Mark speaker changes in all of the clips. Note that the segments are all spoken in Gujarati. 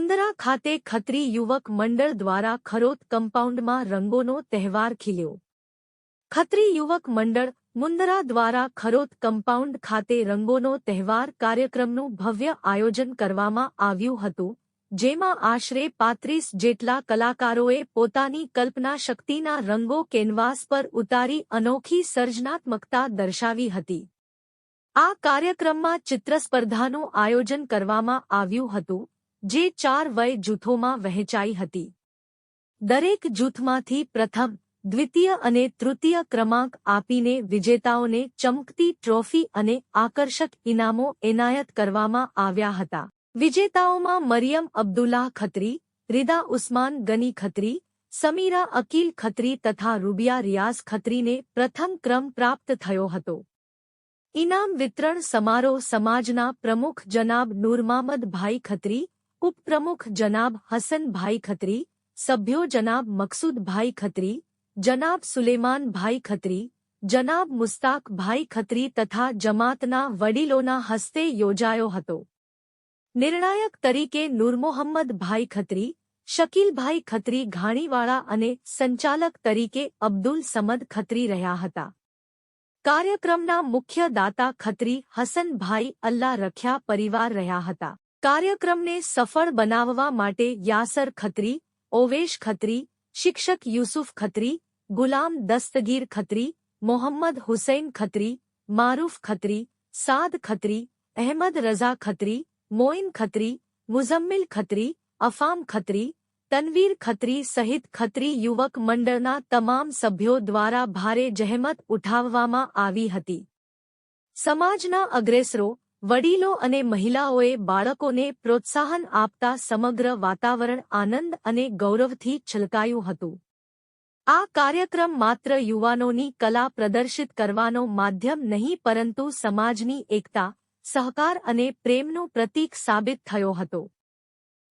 Speaker 1: મુંદરા ખાતે ખત્રી યુવક મંડળ દ્વારા ખરોત કમ્પાઉન્ડમાં રંગોનો તહેવાર ખીલ્યો. ખત્રી યુવક મંડળ મુંદરા દ્વારા ખરોત કમ્પાઉન્ડ ખાતે રંગોનો તહેવાર કાર્યક્રમનું ભવ્ય આયોજન કરવામાં આવ્યું હતું, જેમાં આશરે પાંત્રીસ જેટલા કલાકારોએ પોતાની કલ્પના શક્તિના રંગો કેનવાસ પર ઉતારી અનોખી સર્જનાત્મકતા દર્શાવી હતી. આ કાર્યક્રમમાં ચિત્રસ્પર્ધાનું આયોજન કરવામાં આવ્યું હતું જે ચાર વય જૂથોમાં વહેંચાઈ હતી. દરેક જૂથમાંથી પ્રથમ, દ્વિતીય અને તૃતીય ક્રમાંક આપીને વિજેતાઓને ચમકતી ટ્રોફી અને આકર્ષક ઇનામો એનાયત કરવામાં આવ્યા હતા. વિજેતાઓમાં મરિયમ અબ્દુલ્લાહ ખત્રી, રિદા ઉસ્માન ગની ખત્રી, સમીરા અકીલ ખત્રી તથા રૂબિયા રિયાઝ ખત્રીને પ્રથમ ક્રમ પ્રાપ્ત થયો હતો. ઇનામ વિતરણ સમારોહ સમાજના પ્રમુખ જનાબ નૂરમામદભાઈ ખત્રી ઉપપ્રમુખ જનાબ હસનભાઈ ખત્રી સભ્યો જનાબ મકસૂદભાઈ ખત્રી જનાબ સુલેમાનભાઈ ખત્રી જનાબ મુસ્તાકભાઈ ખત્રી તથા જમાતના વડીલોના હસ્તે યોજાયો હતો નિર્ણાયક તરીકે નૂરમોહમ્મદભાઈ ખત્રી શકીલભાઈ ખત્રી ઘાણીવાળા અને સંચાલક તરીકે અબ્દુલ સમદ ખત્રી રહ્યા હતા કાર્યક્રમના મુખ્ય દાતા ખત્રી હસનભાઈ અલ્લા રખ્યા પરિવાર રહ્યા હતા કાર્યક્રમને સફળ બનાવવા માટે યાસર ખત્રી ઓવેશ ખત્રી શિક્ષક યુસુફ ખત્રી ગુલામ દસ્તગીર ખત્રી મોહમ્મદ હુસૈન ખત્રી મારૂફ ખત્રી સાદ ખત્રી અહેમદ રઝા ખત્રી મોઇન ખત્રી મુઝમ્મિલ ખત્રી અફામ ખત્રી તનવીર ખત્રી સહિત ખત્રી યુવક મંડળના તમામ સભ્યો દ્વારા ભારે જહેમત ઉઠાવવામાં આવી હતી સમાજના અગ્રેસરો વડીલો અને મહિલાઓએ બાળકોને પ્રોત્સાહન આપતા સમગ્ર વાતાવરણ આનંદ અને ગૌરવથી છલકાયું હતું. આ કાર્યક્રમ માત્ર યુવાનોની કલા પ્રદર્શિત કરવાનો માધ્યમ નહીં, પરંતુ સમાજની એકતા, સહકાર અને પ્રેમનું પ્રતીક સાબિત થયો હતો.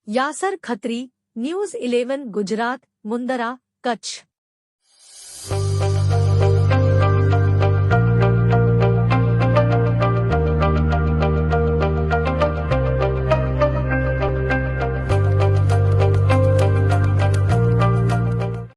Speaker 1: Yasar Khatri, news eleven Gujarat, Mundra, Kutch.